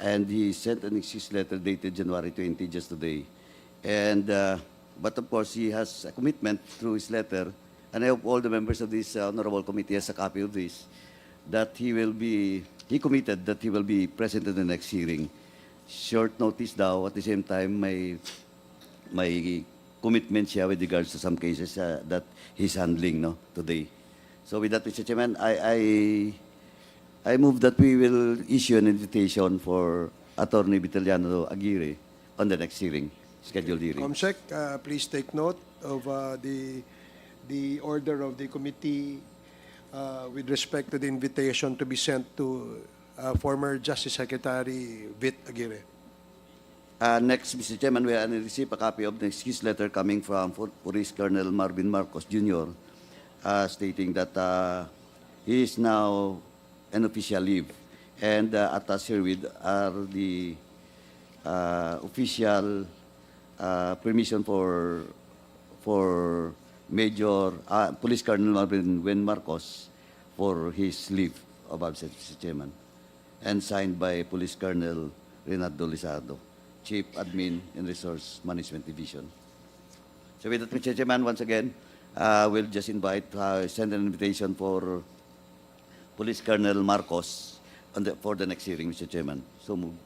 and he sent an excuse letter dated January 20, just today. And, uh, but of course, he has a commitment through his letter, and I hope all the members of this uh, honorable committee has a copy of this, that he will be, he committed that he will be present in the next hearing. Short notice daw, at the same time, may, may commitment siya with regards to some cases uh, that he's handling no, today. So with that, Mr. Chairman, I, I, I move that we will issue an invitation for Attorney Vitaliano Aguirre on the next hearing, scheduled hearing. Comsec, uh, please take note of uh, the, the order of the committee uh, with respect to the invitation to be sent to uh, former Justice Secretary Vit Aguirre. Uh, next, Mr. Chairman, we received a copy of the excuse letter coming from Police Colonel Marvin Marcos Jr. Uh, stating that uh, he is now an official leave. And uh, attached herewith are the uh, official uh, permission for for Major uh, Police Colonel Marvin Wen Marcos for his leave of absence, Mr. Chairman, and signed by Police Colonel Renato Lizardo, Chief Admin and Resource Management Division. So with that, Mr. Chairman, once again, uh, we'll just invite, uh, send an invitation for Police Colonel Marcos on the, for the next hearing, Mr. Chairman. So move.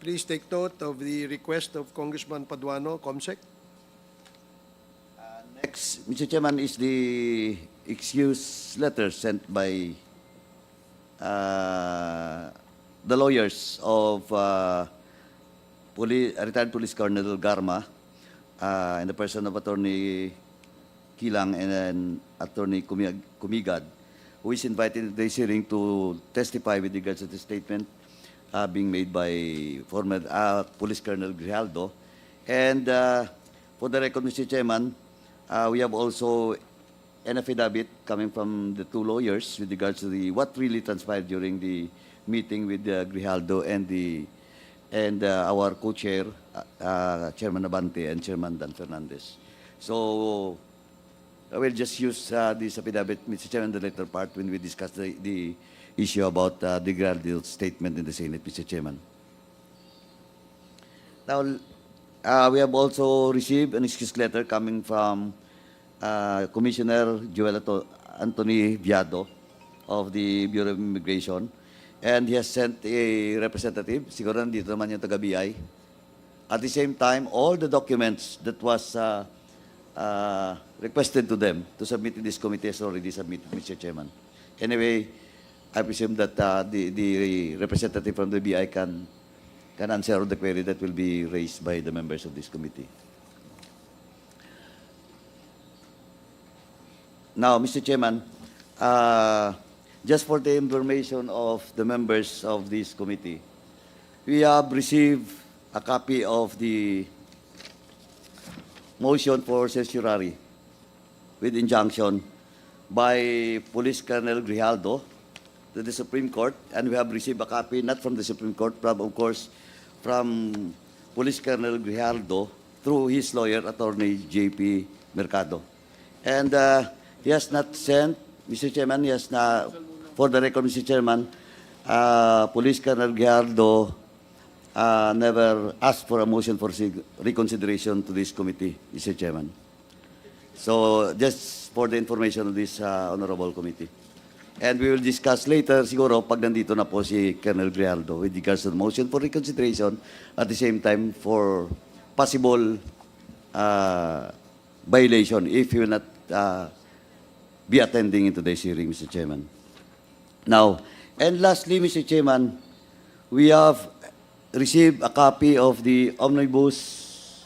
Please take note of the request of Congressman Paduano, Comsec. Next, Mr. Chairman, is the excuse letter sent by uh, the lawyers of uh, Poli- retired Police Colonel Garma uh, in the person of Attorney Kilang and then Attorney Kumig- Kumigad, who is invited to this hearing to testify with regards to the statement uh, being made by former uh, Police Colonel Grijaldo. And uh, for the record, Mr. Chairman, uh, we have also an affidavit coming from the two lawyers with regards to the what really transpired during the meeting with uh, Grijaldo and the and uh, our co-chair, uh, uh, Chairman Abante and Chairman Dan Fernandez. So I will just use uh, this affidavit, Mr. Chairman, the later part when we discuss the, the issue about uh, the Grijaldo's statement in the Senate, Mr. Chairman. Now, uh, we have also received an excuse letter coming from uh, Commissioner Joel Anthony Viado of the Bureau of Immigration. And he has sent a representative, siguro nandito naman yung taga-BI. At the same time, all the documents that was uh, uh, requested to them to submit in this committee is already submitted, Mr. Chairman. Anyway, I presume that uh, the, the representative from the BI can, can answer the query that will be raised by the members of this committee. Now, Mr. Chairman, uh, just for the information of the members of this committee, we have received a copy of the motion for certiorari with injunction by Police Colonel Grijaldo to the Supreme Court, and we have received a copy not from the Supreme Court, but of course from Police Colonel Grijaldo through his lawyer, Attorney J.P. Mercado. And uh, he has not sent, Mr. Chairman, he has not, for the record, Mr. Chairman, uh, Police Colonel Grijaldo uh, never asked for a motion for reconsideration to this committee, Mr. Chairman. So just for the information of this uh, honorable committee. And we will discuss later siguro pag nandito na po si Colonel Grijaldo with regards to the motion for reconsideration at the same time for possible uh, violation if he will not uh, be attending in today's hearing, Mr. Chairman. Now, and lastly, Mr. Chairman, we have received a copy of the omnibus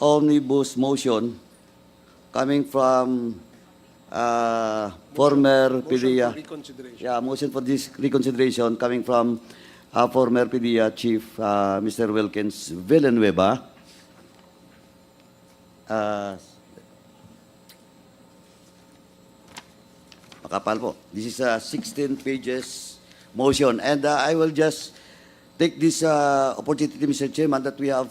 omnibus motion coming from uh, former Motion PDEA. for reconsideration. Yeah, motion for this reconsideration coming from uh, former PDEA Chief uh, Mr. Wilkins Villanueva. Uh, makapal po. This is a 16 pages motion. And uh, I will just take this uh, opportunity, Mr. Chairman, that we have,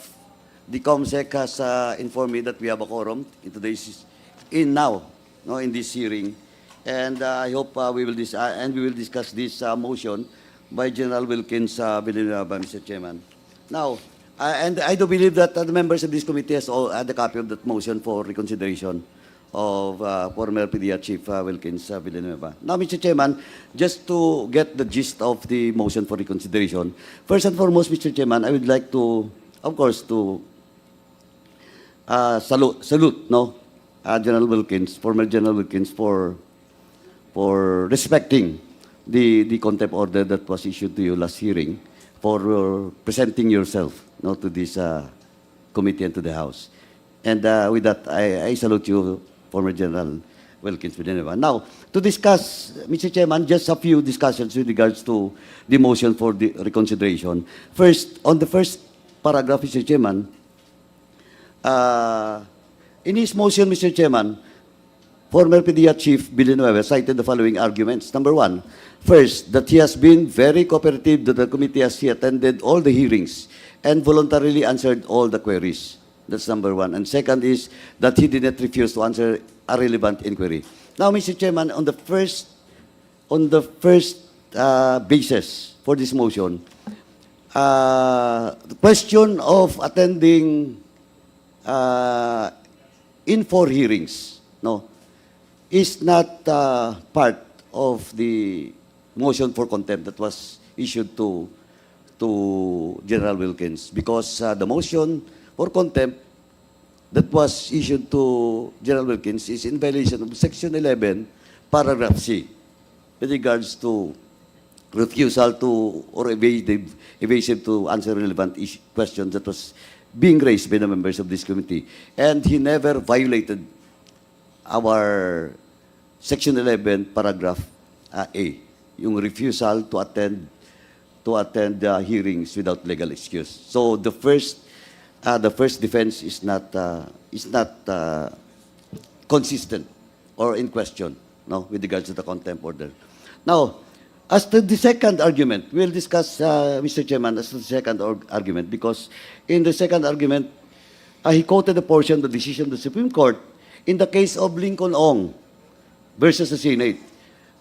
the COMSEC has uh, informed me that we have a quorum in today's, in now, no, in this hearing. And uh, I hope uh, we will, dis- uh, and we will discuss this uh, motion by General Wilkins uh, Villanueva, Mr. Chairman. Now, uh, and I do believe that uh, the members of this committee has all had a copy of that motion for reconsideration of uh, former PDEA Chief uh, Wilkins uh, Villanueva. Now, Mr. Chairman, just to get the gist of the motion for reconsideration, first and foremost, Mr. Chairman, I would like to, of course, to uh, salute, salute, no, uh, General Wilkins, former General Wilkins, for for respecting the the contempt order that was issued to you last hearing, for uh, presenting yourself, no, to this uh, committee and to the House. And uh, with that, I, I salute you, former General Wilkins Villanueva. Now, to discuss, Mr. Chairman, just a few discussions with regards to the motion for the reconsideration. First, on the first paragraph, Mr. Chairman, uh, in his motion, Mr. Chairman, former PDEA Chief Villanueva cited the following arguments. Number one, first, that he has been very cooperative that the committee has he attended all the hearings and voluntarily answered all the queries. That's number one. And second is that he did not refuse to answer a relevant inquiry. Now, Mr. Chairman, on the first, on the first uh, basis for this motion, uh, the question of attending uh, in four hearings, no, is not uh, part of the motion for contempt that was issued to to General Wilkins because uh, the motion for contempt that was issued to General Wilkins is in violation of Section 11, Paragraph C, with regards to refusal to or evasive, evasive to answer relevant questions that was being raised by the members of this committee. And he never violated our Section 11, Paragraph uh, A, yung refusal to attend to attend the hearings without legal excuse. So the first uh, the first defense is not uh, is not uh, consistent or in question, no, with regards to the contempt order. Now, as to the second argument, we'll discuss, uh, Mr. Chairman, as to the second argument, because in the second argument, uh, he quoted a portion of the decision of the Supreme Court in the case of Lincoln Ong versus the Senate.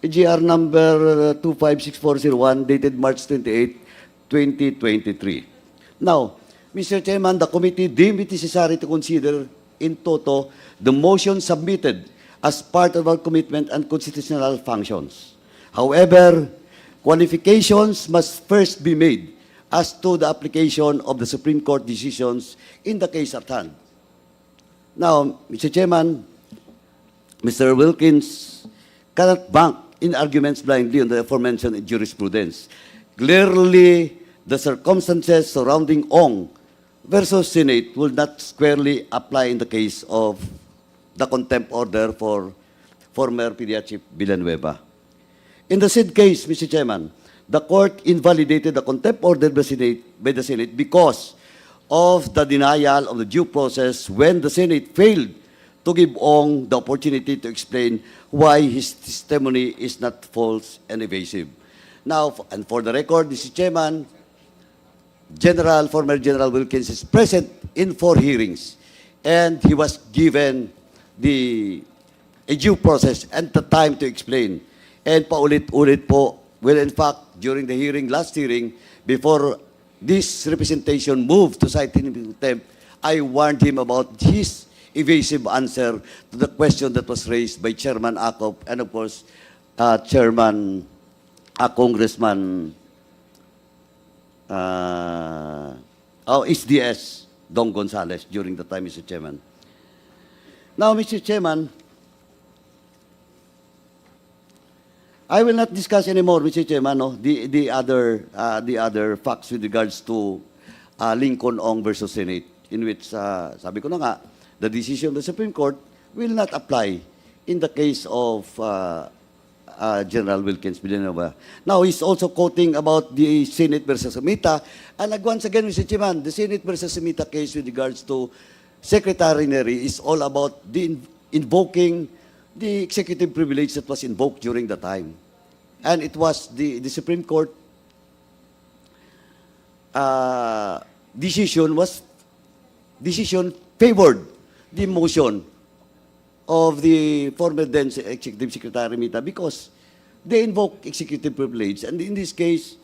GR number uh, 256401 dated March 28, 2023. Now, Mr. Chairman, the committee deemed it necessary to consider in toto the motion submitted as part of our commitment and constitutional functions. However, qualifications must first be made as to the application of the Supreme Court decisions in the case at hand. Now, Mr. Chairman, Mr. Wilkins cannot bank in arguments blindly on the aforementioned jurisprudence. Clearly, the circumstances surrounding Ong versus Senate will not squarely apply in the case of the contempt order for former PDEA Chief Villanueva. In the said case, Mr. Chairman, the court invalidated the contempt order by, Senate, by the Senate because of the denial of the due process when the Senate failed to give Ong the opportunity to explain why his testimony is not false and evasive. Now, and for the record, Mr. Chairman, General, former General Wilkins is present in four hearings, and he was given the a due process and the time to explain. And paulit-ulit po, well, in fact, during the hearing, last hearing, before this representation moved to cite him contempt, I warned him about his evasive answer to the question that was raised by Chairman Akop and, of course, uh, Chairman, uh, Congressman uh, oh, SDS, Don Gonzales, during the time, Mr. Chairman. Now, Mr. Chairman, I will not discuss anymore, Mr. Chairman, no, the, the, other, uh, the other facts with regards to uh, Lincoln Ong versus Senate, in which, uh, sabi ko na nga, the decision of the Supreme Court will not apply in the case of uh, uh, General Wilkins Villanueva. Now, he's also quoting about the Senate versus Amita. And uh, once again, Mr. Chairman, the Senate versus Amita case with regards to Secretary Neri is all about the in- invoking the executive privilege that was invoked during the time. And it was the, the Supreme Court uh, decision was decision favored the motion of the former then Executive Secretary Mita because they invoke executive privilege. And in this case,